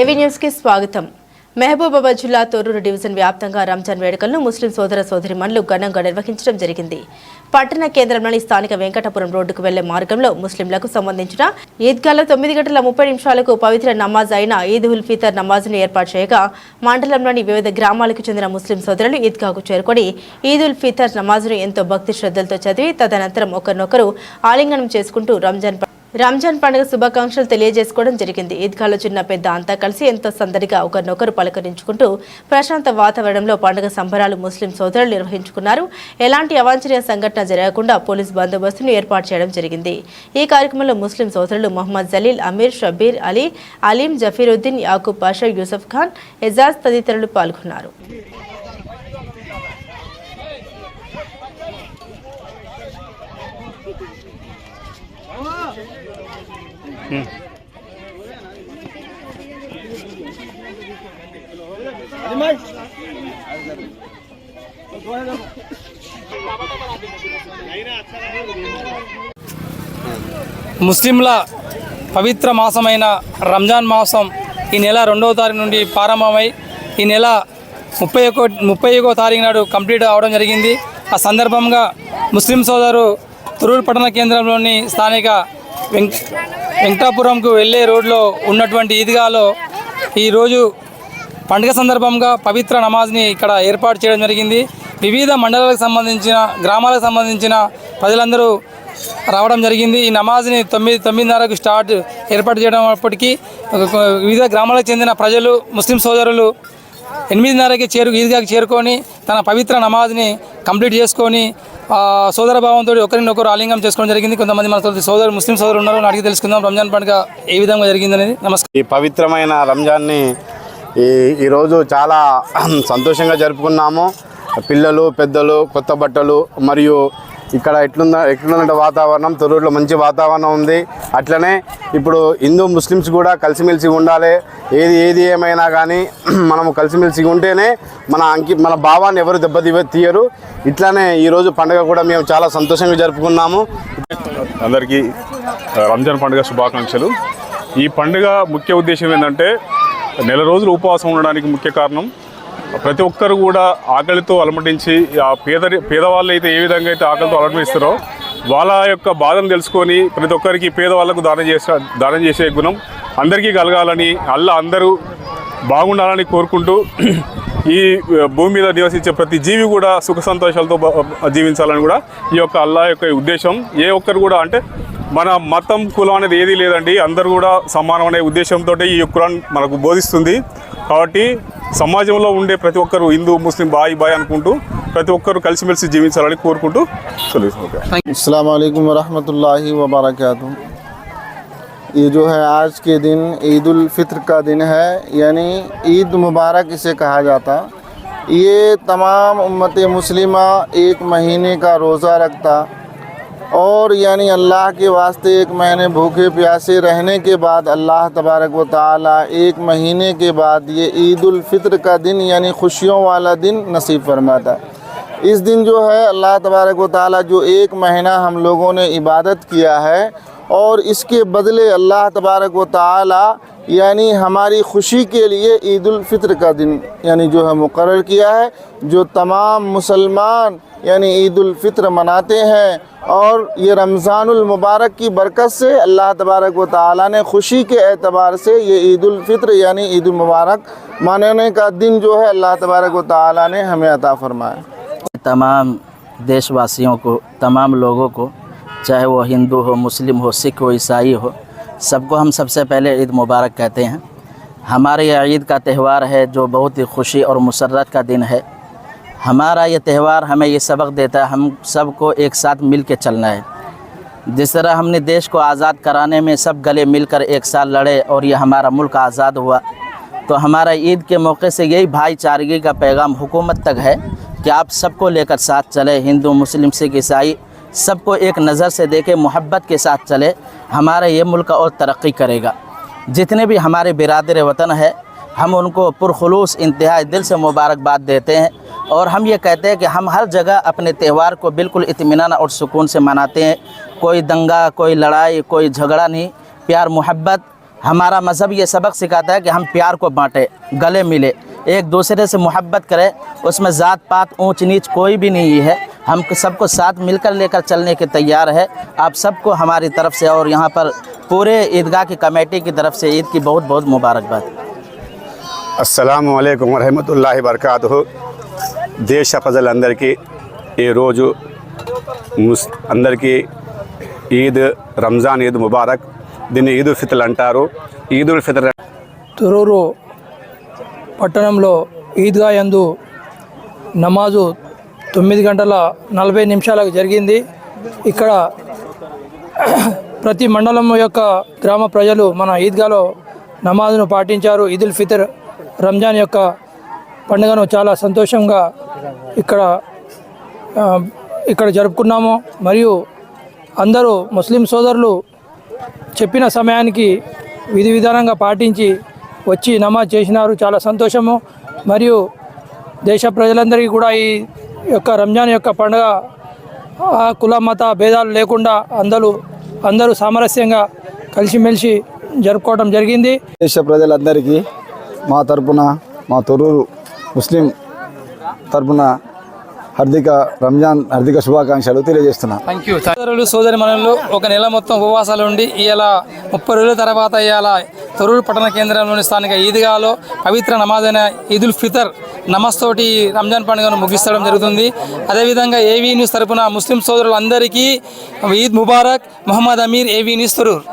ఏవీ స్వాగతం. మహబూబాబాద్ జిల్లా తొర్రూరు డివిజన్ వ్యాప్తంగా రంజాన్ వేడుకలను ముస్లిం సోదర సోదరిమణులు ఘనంగా నిర్వహించడం జరిగింది. పట్టణ కేంద్రంలోని స్థానిక వెంకటపురం రోడ్డుకు వెళ్ళే మార్గంలో ముస్లింలకు సంబంధించిన ఈద్గాలో తొమ్మిది గంటల ముప్పై నిమిషాలకు పవిత్ర నమాజ్ అయిన ఈద్ ఉల్ ఫితర్ నమాజ్ను ఏర్పాటు చేయగా మండలంలోని వివిధ గ్రామాలకు చెందిన ముస్లిం సోదరులు ఈద్గాకు చేరుకొని ఈద్ ఉల్ ఫితర్ నమాజ్ను ఎంతో భక్తి శ్రద్ధలతో చదివి తదనంతరం ఒకరినొకరు ఆలింగనం చేసుకుంటూ రంజాన్ రంజాన్ పండుగ శుభాకాంక్షలు తెలియజేసుకోవడం జరిగింది. ఈద్గాలో చిన్న పెద్ద అంతా కలిసి ఎంతో సందడిగా ఒకరినొకరు పలకరించుకుంటూ ప్రశాంత వాతావరణంలో పండుగ సంబరాలు ముస్లిం సోదరులు నిర్వహించుకున్నారు. ఎలాంటి అవాంఛనీయ సంఘటన జరగకుండా పోలీస్ బందోబస్తును ఏర్పాటు చేయడం జరిగింది. ఈ కార్యక్రమంలో ముస్లిం సోదరులు మొహమ్మద్ జలీల్ అమీర్ షబీర్ అలీ అలీం జఫీరుద్దీన్ యాకూబ్ పాషా యూసఫ్ ఖాన్ ఎజాజ్ తదితరులు పాల్గొన్నారు. ముస్లింల పవిత్ర మాసమైన రంజాన్ మాసం ఈ నెల రెండవ తారీఖు నుండి ప్రారంభమై ఈ నెల ముప్పై ఒక్కో ముప్పై ఒకో తారీఖు నాడు కంప్లీట్ అవడం జరిగింది. ఆ సందర్భంగా ముస్లిం సోదరు తురూరు పట్టణ కేంద్రంలోని స్థానిక వెంక వెంకటాపురంకు వెళ్ళే రోడ్లో ఉన్నటువంటి ఈద్గాలో ఈరోజు పండుగ సందర్భంగా పవిత్ర నమాజ్ని ఇక్కడ ఏర్పాటు చేయడం జరిగింది. వివిధ మండలాలకు సంబంధించిన గ్రామాలకు సంబంధించిన ప్రజలందరూ రావడం జరిగింది. ఈ నమాజ్ని తొమ్మిది తొమ్మిదిన్నరకు స్టార్ట్ ఏర్పాటు చేయడం అప్పటికీ వివిధ గ్రామాలకు చెందిన ప్రజలు ముస్లిం సోదరులు ఎనిమిదిన్నరకి చేరు ఈద్గాకి చేరుకొని తన పవిత్ర నమాజ్ని కంప్లీట్ చేసుకొని సోదర భావంతో ఒకరినొకరు ఆలింగం చేసుకోవడం జరిగింది. కొంతమంది మన సోదరు ముస్లిం సోదరులు ఉన్నారు. అడిగి తెలుసుకుందాం. రంజాన్ పండుగ ఏ విధంగా జరిగిందనేది. నమస్కారం. ఈ పవిత్రమైన రంజాన్ని ఈ ఈరోజు చాలా సంతోషంగా జరుపుకున్నాము. పిల్లలు పెద్దలు కొత్త బట్టలు మరియు ఇక్కడ ఎట్లుందా ఎట్లుందంటే వాతావరణం తొర్రూరులో మంచి వాతావరణం ఉంది. అట్లనే ఇప్పుడు హిందూ ముస్లిమ్స్ కూడా కలిసిమెలిసి ఉండాలి. ఏది ఏది ఏమైనా కానీ మనము కలిసిమెలిసి ఉంటేనే మన అంకి మన భావాన్ని ఎవరు దెబ్బతీ తీయరు. ఇట్లానే ఈరోజు పండుగ కూడా మేము చాలా సంతోషంగా జరుపుకున్నాము. అందరికీ రంజాన్ పండుగ శుభాకాంక్షలు. ఈ పండుగ ముఖ్య ఉద్దేశం ఏంటంటే నెల రోజులు ఉపవాసం ఉండడానికి ముఖ్య కారణం ప్రతి ఒక్కరు కూడా ఆకలితో అలమటించి ఆ పేద పేదవాళ్ళు అయితే ఏ విధంగా అయితే ఆకలితో అలమటిస్తారో వాళ్ళ యొక్క బాధను తెలుసుకొని ప్రతి ఒక్కరికి పేదవాళ్ళకు దానం చేసే దానం చేసే గుణం అందరికీ కలగాలని అల్లా అందరూ బాగుండాలని కోరుకుంటూ ఈ భూమి మీద నివసించే ప్రతి జీవి కూడా సుఖ సంతోషాలతో జీవించాలని కూడా ఈ యొక్క అల్లా యొక్క ఉద్దేశం. ఏ ఒక్కరు కూడా అంటే మన మతం కులం అనేది ఏదీ లేదండి. అందరూ కూడా సమానం అనే ఉద్దేశంతో ఈ కురాన్ మనకు బోధిస్తుంది. కాబట్టి సమాజంలో ఉండే ప్రతి ఒక్కరు హిందూ ముస్లిం బాయ్ బాయ్ అనుకుంటూ ప్రతి ఒక్కరు కలిసిమెలిసి జీవించాలని కోరుకుంటూ తెలుసు अस्सलाम वालेकुम रहमतुल्लाहि व बरकातुहू ये जो है आज के दिन ईद उल फित्र का दिन है यानी ईद मुबारक इसे कहा जाता ये तमाम उम्मत मुस्लिमा एक महीने का रोज़ा रखता और यानी अल्लाह के वास्ते एक महीने भूखे प्यासे रहने के बाद अल्लाह तबारक व ताली एक महीने के बाद ये ईद उल फित्र का दिन यानी खुशियों वाला दिन नसीब फरमाता इस दिन जो है अल्लाह तबारक व ताली जो एक महीना हम लोगों ने इबादत किया है और इसके बदले अल्लाह तबारक व ताली यानी हमारी खुशी के लिए ईद उल फित्र का दिन यानी जो है मुकर्र किया है, जो तमाम मुसलमान यानी ईद उल फित्र मनाते हैं और ये रमज़ानुल मुबारक की बरकत से अल्लाह तबारक व ताली ने खुशी के एतबार से ये ईद उल फित्र यानी ईद मुबारक मनाने का दिन जो है अल्लाह तबारक व ताली ने हमें अता फरमाया। तमाम देशवासियों को, तमाम लोगों को, चाहे वो हिंदू हो, मुस्लिम हो, सिख हो, ईसाई हो, सबको हम सबसे पहले ईद मुबारक कहते हैं। हमारे यह ईद का त्यौहार है जो बहुत ही खुशी और मुसरत का दिन है। हमारा ये त्यौहार हमें ये सबक देता है, हम सबको एक साथ मिल के चलना है। जिस तरह हमने देश को आज़ाद कराने में सब गले मिलकर एक साथ लड़े और ये हमारा मुल्क आज़ाद हुआ तो हमारा ईद के मौके से यही भाईचारगी का पैगाम हुकूमत तक है कि आप सबको लेकर साथ चले, हिंदू, मुस्लिम, सिख, ईसाई, सबको एक नज़र से देखे, मोहब्बत के साथ चले, हमारा ये मुल्क और तरक्की करेगा। जितने भी हमारे बिरादर वतन है हम उनको पुरखलूस, इंतहाई दिल से मुबारकबाद देते हैं और हम ये कहते हैं कि हम हर जगह अपने त्यौहार को बिल्कुल इत्मीनान और सुकून से मनाते हैं। कोई दंगा, कोई लड़ाई, कोई झगड़ा नहीं। प्यार, मोहब्बत, हमारा मज़हब ये सबक सिखाता है कि हम प्यार को बांटें, गले मिले, एक दूसरे से मोहब्बत करें। उसमें ज़ात पात, ऊंच नीच कोई भी नहीं है। हम सबको साथ मिलकर लेकर चलने के तैयार है। आप सबको हमारी तरफ़ से और यहाँ पर पूरे ईदगाह की कमेटी की तरफ़ से ईद की बहुत बहुत मुबारकबाद। అస్సలం అయికం వరహమతుల్లాహి వరకాతు దేశ ప్రజలందరికీ ఈరోజు ముస్ అందరికీ ఈద్ రంజాన్ ఈద్ ముబారక్. దీన్ని ఈద్ ఉల్ ఫిత్ర్ అంటారు. ఈద్ ఉల్ ఫిత్ర్ తురూరు పట్టణంలో ఈద్గా యందు నమాజు తొమ్మిది గంటల నలభై నిమిషాలకు జరిగింది. ఇక్కడ ప్రతి మండలం యొక్క గ్రామ ప్రజలు మన ఈద్గాలో నమాజును పాటించారు. ఈదుల్ ఫితర్ రంజాన్ యొక్క పండుగను చాలా సంతోషంగా ఇక్కడ ఇక్కడ జరుపుకున్నాము. మరియు అందరూ ముస్లిం సోదరులు చెప్పిన సమయానికి విధి విధానంగా పాటించి వచ్చి నమాజ్ చేసినారు. చాలా సంతోషము. మరియు దేశ ప్రజలందరికీ కూడా ఈ యొక్క రంజాన్ యొక్క పండుగ కుల మత భేదాలు లేకుండా అందరూ అందరూ సామరస్యంగా కలిసిమెలిసి జరుపుకోవడం జరిగింది. దేశ ప్రజలందరికీ మా తరపున మా తొరూరు ముస్లిం తరపున హార్దిక రంజాన్ హార్దిక శుభాకాంక్షలు తెలియజేస్తున్నాను థ్యాంక్ యూ సోదరులు సోదరి మనలు ఒక నెల మొత్తం ఉపవాసాలు ఉండి ఇలా ముప్పై రోజుల తర్వాత ఇవాళ తొరూరు పట్టణ కేంద్రంలోని స్థానిక ఈద్గాలో పవిత్ర నమాజ్ అయిన ఈదుల్ ఫితర్ నమాజ్ తోటి రంజాన్ పండుగను ముగిస్తడం జరుగుతుంది. అదేవిధంగా ఏవీ న్యూస్ తరపున ముస్లిం సోదరులందరికీ ఈద్ ముబారక్ మొహమ్మద్ అమీర్ ఏవీ న్యూస్ తొరూరు